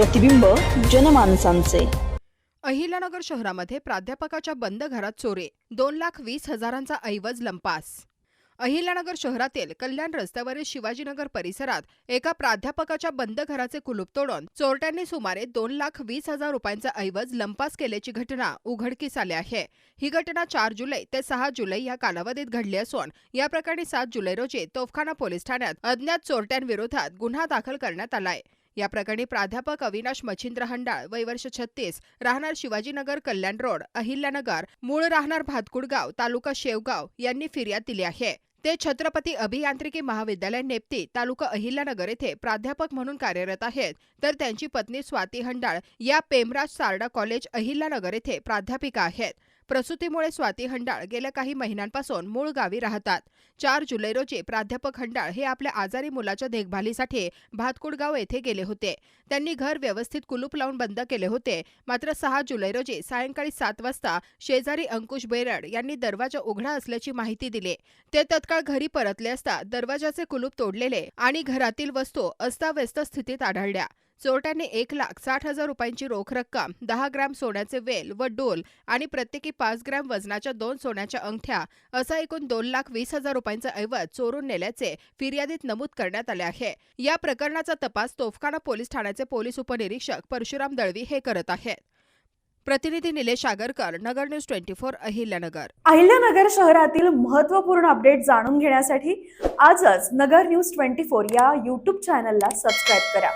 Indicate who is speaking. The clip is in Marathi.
Speaker 1: प्रतिबिंब जनमानसांचे.
Speaker 2: अहिल्यानगर शहरामध्ये प्राध्यापकाच्या बंद घरात चोरे दोन लाख वीस हजारांचा ऐवज लंपास. अहिल्यानगर शहरातील कल्याण रस्त्यावरील शिवाजीनगर परिसरात एका प्राध्यापकाच्या बंद घराचे कुलूप तोडून चोरट्यांनी सुमारे दोन लाख वीस हजार रुपयांचा ऐवज लंपास केल्याची घटना उघडकीस आली आहे. ही घटना चार जुलै ते सहा जुलै या कालावधीत घडली असून या प्रकरणी सात जुलै रोजी तोफखाना पोलीस ठाण्यात अज्ञात चोरट्यांविरोधात गुन्हा दाखल करण्यात आलाय. या प्रकरणी प्राध्यापक अविनाश मच्छिंद्र हंडाळ वय वर्ष छत्तीस राहणार शिवाजीनगर कल्याण रोड अहिल्यानगर मूळ राहणार भातकुडगाव तालुका शेवगाव यांनी फिर्याद दिली आहे. ते छत्रपती अभियांत्रिकी महाविद्यालय नेप्ती तालुका अहिल्यानगर येथे प्राध्यापक म्हणून कार्यरत आहेत. तर त्यांची पत्नी स्वाती हंडाळ या पेमराज सारडा कॉलेज अहिल्यानगर येथे प्राध्यापिका आहेत. प्रसूतीमुळे स्वाती हंडाळ गेल्या काही महिन्यांपासून मूळ गावी राहतात. चार जुलै रोजी प्राध्यापक हंडाळ हे आपल्या आजारी मुलाच्या देखभालीसाठी भातकुडगाव येथे गेले होते. त्यांनी घर व्यवस्थित कुलूप लावून बंद केले होते. मात्र सहा जुलै रोजी सायंकाळी सात वाजता शेजारी अंकुश बेरड यांनी दरवाजा उघडा असल्याची माहिती दिली. ते तत्काळ घरी परतले असता दरवाजाचे कुलूप तोडलेले आणि घरातील वस्तू अस्ताव्यस्त स्थितीत आढळल्या. चोरट्यांनी एक लाख साठ हजार रुपयांची रोख रक्कम दहा ग्रॅम सोन्याचे वेल व डोल आणि प्रत्येकी पाच ग्रॅम वजनाच्या दोन सोन्याच्या अंगठ्या असा एकूण दोन लाख वीस हजार रुपयांचा ऐवज चोरून नेल्याचे फिर्यादीत नमूद करण्यात आले आहे. या प्रकरणाचा तपास तोफखाना पोलीस ठाण्याचे पोलीस उपनिरीक्षक परशुराम दळवी हे करत आहेत. प्रतिनिधी Nilesh Agarkar Nagar news twenty four Ahilyanagar.
Speaker 3: Ahilyanagar शहरातील महत्त्वपूर्ण अपडेट जाणून घेण्यासाठी आजच नगर न्यूज ट्वेंटी फोर या यूट्यूब चॅनलला सबस्क्राईब करा.